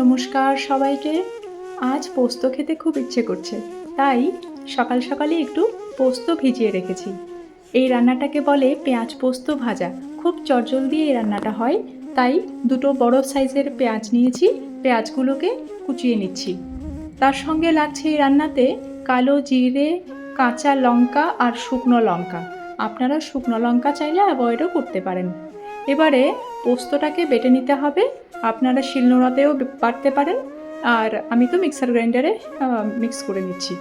নমস্কার সবাইকে। আজ পোস্ত খেতে খুব ইচ্ছে করছে, তাই সকাল সকালে একটু পোস্ত ভিজিয়ে রেখেছি। এই রান্নাটাকে বলে পেঁয়াজ পোস্ত ভাজা। খুব চটজলদি এই রান্নাটা হয়, তাই দুটো বড় সাইজের পেঁয়াজ নিয়েছি, পেঁয়াজগুলোকে কুচিয়ে নিচ্ছি। তার সঙ্গে লাগছে এই রান্নাতে কালো জিরে, কাঁচা লঙ্কা আর শুকনো লঙ্কা। আপনারা শুকনো লঙ্কা চাইলে অ্যাভয়েডও করতে পারেন। এবারে পোস্তটাকে বেটে নিতে হবে। আপনারা শিলনোড়াতেও বাটতে পারেন। আর আমি তো মিক্সার গ্রাইন্ডারে মিক্স করে নিচ্ছি।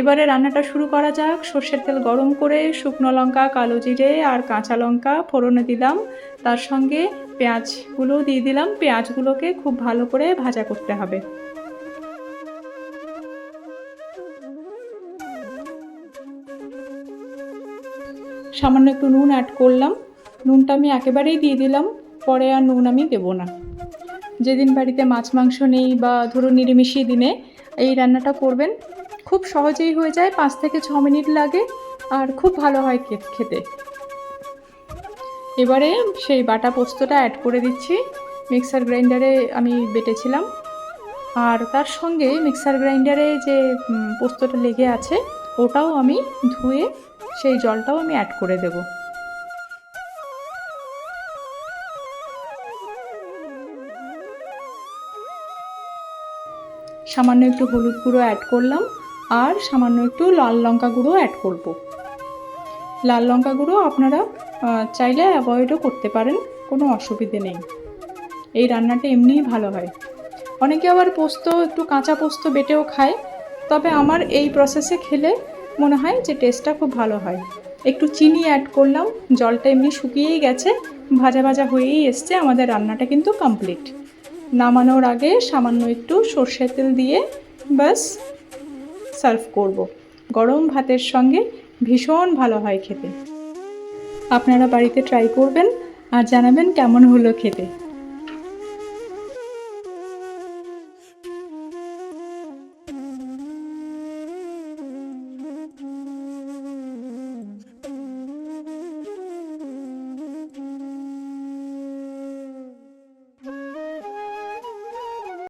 এবারে রান্নাটা শুরু করা যাক। সর্ষের তেল গরম করে শুকনো লঙ্কা, কালো জিরে আর কাঁচা লঙ্কা ফোড়নে দিলাম। তার সঙ্গে পেঁয়াজগুলো দিয়ে দিলাম। পেঁয়াজগুলোকে খুব ভালো করে ভাজা করতে হবে। সামান্য একটু নুন অ্যাড করলাম। নুনটা আমি একেবারেই দিয়ে দিলাম, পরে আর নুন আমি দেবো না। যেদিন বাড়িতে মাছ, মাংস নেই বা ধরুন নিরামিষি দিনে এই রান্নাটা করবেন, খুব সহজেই হয়ে যায়, পাঁচ থেকে ছ মিনিট লাগে আর খুব ভালো হয় খেতে। এবারে সেই বাটা পোস্তটা অ্যাড করে দিচ্ছি মিক্সার গ্রাইন্ডারে আমি বেটেছিলাম। আর তার সঙ্গে মিক্সার গ্রাইন্ডারে যে পোস্তটা লেগে আছে, ওটাও আমি ধুয়ে সেই জলটাও আমি অ্যাড করে দেবো। সামান্য একটু হলুদ গুঁড়ো অ্যাড করলাম, আর সামান্য একটু লাল লঙ্কা গুঁড়ো অ্যাড করব। লাল লঙ্কা গুঁড়ো আপনারা চাইলে অ্যাভয়েডও করতে পারেন, কোনো অসুবিধে নেই। এই রান্নাটা এমনিই ভালো হয়। অনেকে আবার পোস্ত, একটু কাঁচা পোস্ত বেটেও খায়, তবে আমার এই প্রসেসে খেলে মনে হয় যে টেস্টটা খুব ভালো হয়। একটু চিনি অ্যাড করলাম, জলটা এমনি শুকিয়েই গেছে, ভাজা ভাজা হয়েই এসছে, আমাদের রান্নাটা কিন্তু কমপ্লিট নামানোর আগে সামান্য একটু সর্ষের তেল দিয়ে ব্যাস, সার্ভ করব। গরম ভাতের সঙ্গে ভীষণ ভালো হয় খেতে আপনারা বাড়িতে ট্রাই করবেন আর জানাবেন কেমন হলো খেতে